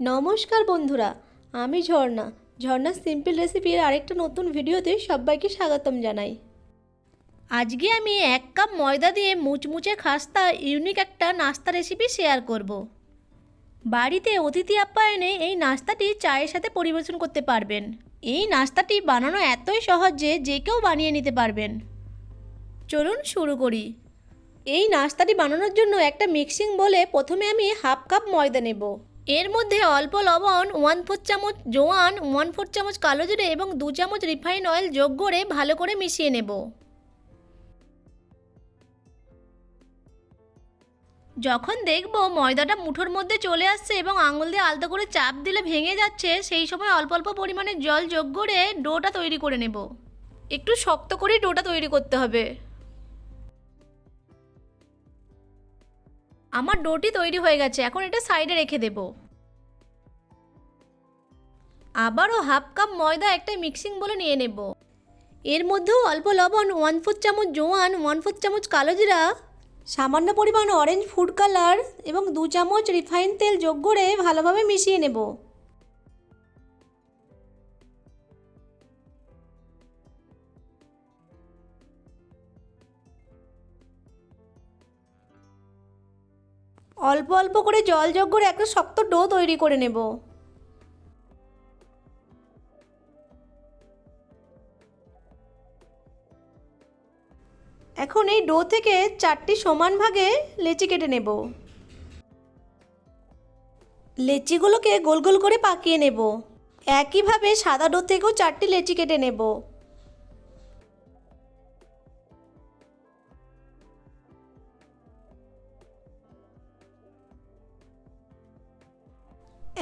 নমস্কার বন্ধুরা, আমি ঝর্ণা। ঝর্ণা সিম্পল রেসিপির আরেকটা নতুন ভিডিওতে সবাইকে স্বাগতম জানাই। আজকে আমি এক কাপ ময়দা দিয়ে মুচমুচে খাস্তা, ইউনিক একটা নাস্তা রেসিপি শেয়ার করব। বাড়িতে অতিথি আপ্যায়নে এই নাস্তাটি চায়ের সাথে পরিবেশন করতে পারবেন। এই নাস্তাটি বানানো এতই সহজ যে যে কেউ বানিয়ে নিতে পারবেন। চলুন শুরু করি। এই নাস্তাটি বানানোর জন্য একটা মিক্সিং বলে প্রথমে আমি হাফ কাপ ময়দা নেব। এর মধ্যে অল্প লবণ ওয়ান ফোর চামচ জোয়ান ওয়ান ফোর চামচ কালো জিরে এবং দু চামচ রিফাইন অয়েল যোগ করে ভালো করে মিশিয়ে নেব। যখন দেখব ময়দাটা মুঠোর মধ্যে চলে আসছে এবং আঙুল দিয়ে আলতো করে চাপ দিলে ভেঙে যাচ্ছে, সেই সময় অল্প অল্প পরিমাণে জল যোগ করে ডোটা তৈরি করে নেব। একটু শক্ত করেই ডোটা তৈরি করতে হবে। আমার ডোটি তৈরি হয়ে গেছে, এখন এটা সাইডে রেখে দেব। আবারও হাফ কাপ ময়দা একটা মিক্সিং বলে নিয়ে নেব। এর মধ্যেও অল্প লবণ ওয়ান ফুট চামচ জোয়ান ওয়ান ফুট চামচ কালো জিরা, সামান্য পরিমাণ অরেঞ্জ ফুড কালার এবং দু চামচ রিফাইন তেল যোগ করে ভালোভাবে মিশিয়ে নেব। অল্প অল্প করে জল যোগ করে একটা শক্ত ডো তৈরি করে নেব। এখন এই ডো থেকে চারটি সমান ভাগে লেচি কেটে নেব। লেচিগুলোকে গোল গোল করে পাকিয়ে নেব। একইভাবে সাদা ডো থেকেও চারটি লেচি কেটে নেব।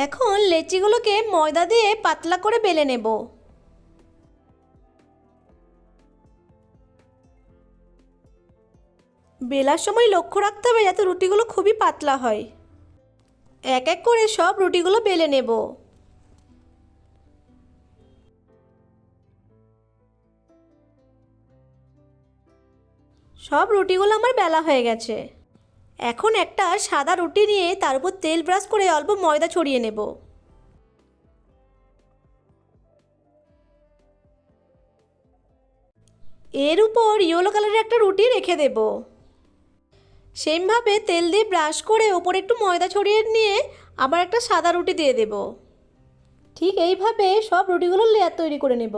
এখন লেচিগুলোকে ময়দা দিয়ে পাতলা করে বেলে নেব। বেলার সময় লক্ষ্য রাখতে হবে যাতে রুটিগুলো খুবই পাতলা হয়। এক এক করে সব রুটিগুলো বেলে নেব। সব রুটিগুলো আমার বেলা হয়ে গেছে। এখন একটা সাদা রুটি নিয়ে তার উপর তেল ব্রাশ করে অল্প ময়দা ছড়িয়ে নেব। এর উপর ইয়েলো কালারের একটা রুটি রেখে দেব। সেমভাবে তেল দিয়ে ব্রাশ করে ওপরে একটু ময়দা ছড়িয়ে নিয়ে আবার একটা সাদা রুটি দিয়ে দেব। ঠিক এইভাবে সব রুটিগুলো লেয়ার তৈরি করে নেব।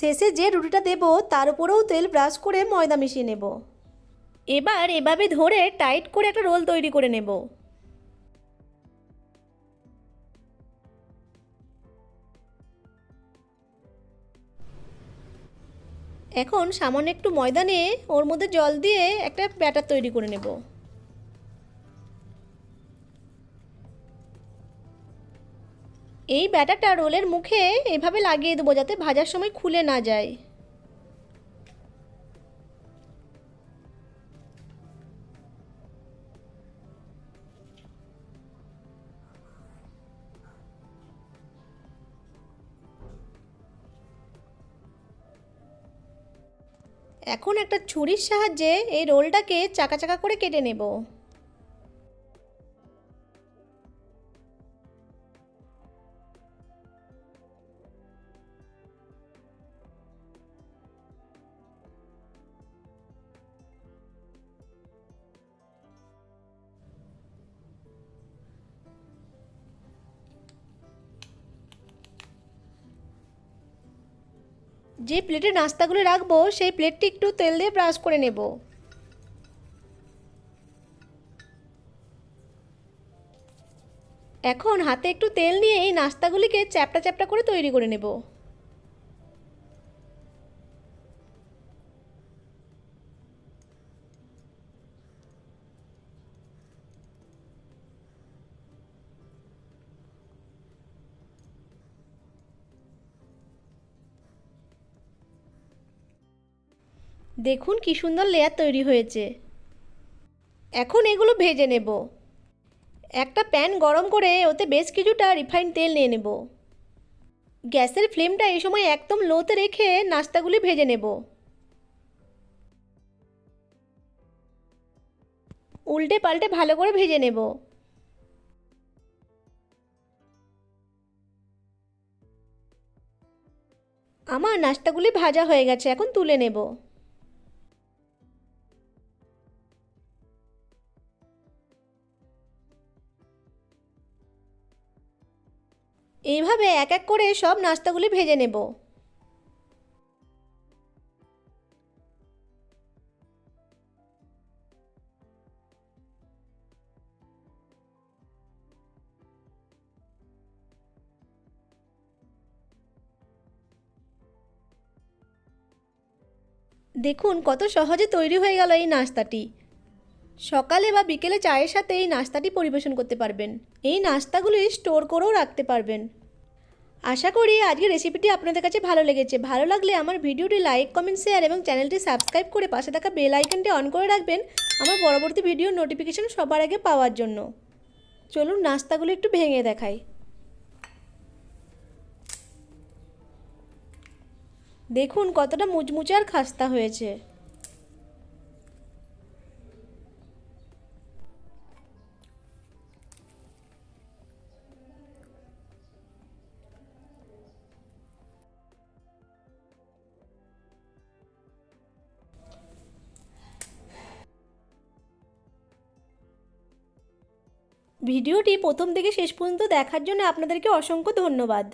শেষে যে রুটিটা দেব, তার উপরেও তেল ব্রাশ করে ময়দা মিশিয়ে নেব। এবার এভাবে ধরে টাইট করে একটা রোল তৈরি করে নেব। এখন সামান্য একটু ময়দা নিয়ে ওর মধ্যে জল দিয়ে একটা ব্যাটার তৈরি করে নেব। এই ব্যাটারটা রোলের মুখে এভাবে লাগিয়ে দেবো যাতে ভাজার সময় খুলে না যায়। এখন একটা ছুরির সাহায্যে এই রোলটাকে চাকা চাকা করে কেটে নেব। যে প্লেটে নাস্তাগুলো রাখব, সেই প্লেটটি একটু তেল দিয়ে ব্রাশ করে নেব। এখন হাতে একটু তেল নিয়ে এই নাস্তাগুলিকে চ্যাপটা চ্যাপটা করে তৈরি করে নেব। দেখুন কি সুন্দর লেয়ার তৈরি হয়েছে। এখন এগুলো ভেজে নেব। একটা প্যান গরম করে ওতে বেশ কিছুটা রিফাইন তেল নিয়ে নেব। গ্যাসের ফ্লেমটা এই সময় একদম লোতে রেখে নাস্তাগুলি ভেজে নেব। উল্টে পাল্টে ভালো করে ভেজে নেব। আমার নাস্তাগুলি ভাজা হয়ে গেছে, এখন তুলে নেব। এইভাবে এক এক করে সব নাস্তাগুলি ভেজে নেব। দেখুন কত সহজে তৈরি হয়ে গেল এই নাস্তাটি। সকালে বা বিকেলে চায়ের সাথে এই নাস্তাটি পরিবেশন করতে পারবেন। এই নাস্তাগুলি স্টোর করেও রাখতে পারবেন। আশা করি আজকের রেসিপিটি আপনাদের কাছে ভালো লেগেছে। ভালো লাগলে আমার ভিডিওটি লাইক, কমেন্ট, শেয়ার এবং চ্যানেলটি সাবস্ক্রাইব করে পাশে থাকা বেল আইকনটি অন করে রাখবেন আমার পরবর্তী ভিডিওর নোটিফিকেশন সবার আগে পাওয়ার জন্য। চলুন নাস্তাগুলো একটু ভেঙে দেখাই। দেখুন কতটা মুচমুচে আর খাস্তা হয়েছে। ভিডিওটি প্রথম থেকে শেষ পর্যন্ত দেখার জন্য আপনাদেরকে অসংখ্য ধন্যবাদ।